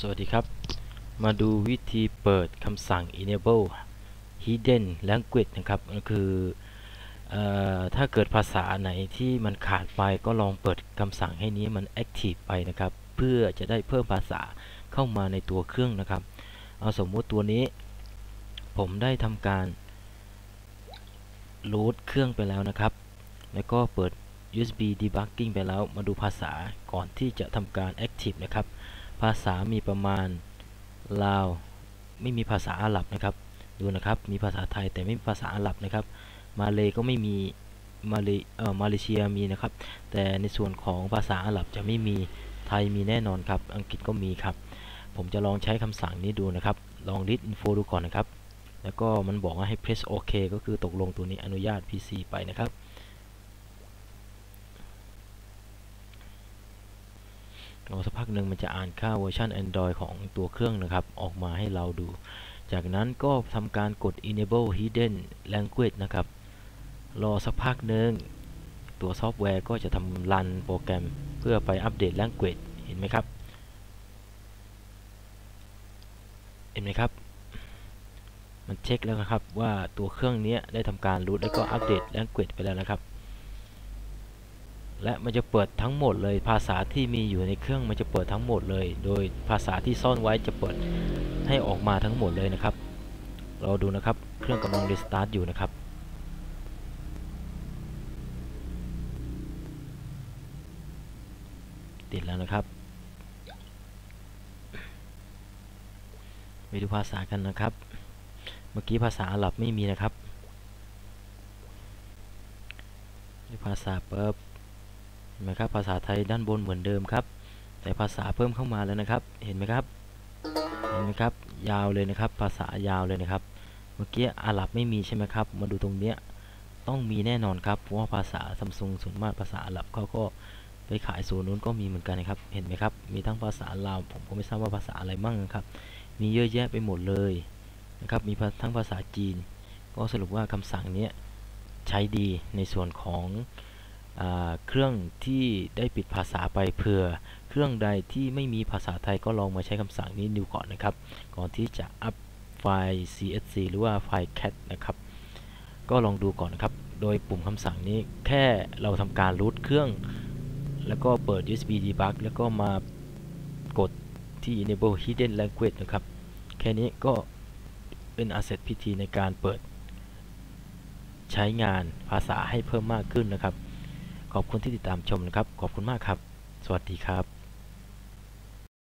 สวัสดีครับ มาดูวิธีเปิดคำสั่ง enable hidden language นะครับ ก็คืออถ้าเกิดภาษาไหนที่มันขาดไปก็ลองเปิดคำสั่งให้นี้มัน active ไปนะครับ เพื่อจะได้เพิ่มภาษาเข้ามาในตัวเครื่องนะครับ เอาสมมติตัวนี้ ผมได้ทำการ root เครื่องไปแล้วนะครับ แล้วก็เปิด USB debugging ไปแล้ว มาดูภาษาก่อนที่จะทำการ active นะครับ ภาษามีประมาณลาวไม่มีภาษาอาหรับนะครับดูนะครับมีภาษาไทยแต่ไม่มีภาษาอาหรับนะครับ มาเลยก็ไม่มีมาเลเอ่อมาเลเซียมีนะครับ แต่ในส่วนของภาษาอาหรับจะไม่มีไทยมีแน่นอนครับ อังกฤษก็มีครับ ผมจะลองใช้คำสั่งนี้ดูนะครับ ลอง read info ดูก่อนนะครับ แล้วก็มันบอกว่าให้ press OK ก็คือตกลงตัวนี้อนุญาต PC ไปนะครับ รอสักพักหนึ่งมันจะอ่านค่าเวอร์ชัน Android ของตัวเครื่องนะครับ ออกมาให้เราดู จากนั้นก็ทำการกด enable hidden language นะครับ รอสักพักหนึ่งตัวซอฟต์แวร์ก็จะทำรันโปรแกรมเพื่อไปอัปเดต language เห็นไหมครับ เห็นไหมครับ มันเช็คแล้วนะครับว่าตัวเครื่องนี้ได้ทำการรูทแล้วก็อัปเดต language ไปแล้วนะครับ และมันจะเปิดทั้งหมดเลยภาษาที่มีอยู่ในเครื่องมันจะเปิดทั้งหมดเลย โดยภาษาที่ซ่อนไว้จะเปิดให้ออกมาทั้งหมดเลยนะครับ เราดูนะครับเครื่องกำลังรีสตาร์ทอยู่นะครับติดแล้วนะครับไปดูภาษากันนะครับ เมื่อกี้ภาษาอาหรับไม่มีนะครับ ภาษาเปิบ ไหมครับภาษาไทยด้านบนเหมือนเดิมครับ แต่ภาษาเพิ่มเข้ามาแล้วนะครับ เห็นไหมครับ เห็นไหมครับ ยาวเลยนะครับ ภาษายาวเลยนะครับ เมื่อกี้อาหรับไม่มีใช่ไหมครับ มาดูตรงเนี้ยต้องมีแน่นอนครับ เพราะว่าภาษาซัมซุงส่วนมากภาษาอาหรับเขาก็ไปขายศูนย์นู้นก็มีเหมือนกันนะครับ เห็นไหมครับ มีทั้งภาษาลาวผมก็ไม่ทราบว่าภาษาอะไรมั่งครับ มีเยอะแยะไปหมดเลยนะครับ มีทั้งภาษาจีน ก็สรุปว่าคำสั่งนี้ใช้ดีในส่วนของ เครื่องที่ได้ปิดภาษาไปเผื่อ เครื่องใดที่ไม่มีภาษาไทยก็ลองมาใช้คำสั่งนี้ดูก่อนนะครับ ก่อนที่จะอัพไฟล์ CSC หรือว่าไฟล์ cat นะครับ ก็ลองดูก่อนนะครับ โดยปุ่มคำสั่งนี้แค่เราทำการรูทเครื่อง แล้วก็เปิด USB debug แล้วก็มากดที่ enable hidden language นะครับ แค่นี้ก็เป็น asset พิธีในการเปิด ใช้งานภาษาให้เพิ่มมากขึ้นนะครับ ขอบคุณที่ติดตามชมนะครับ ขอบคุณมากครับ สวัสดีครับ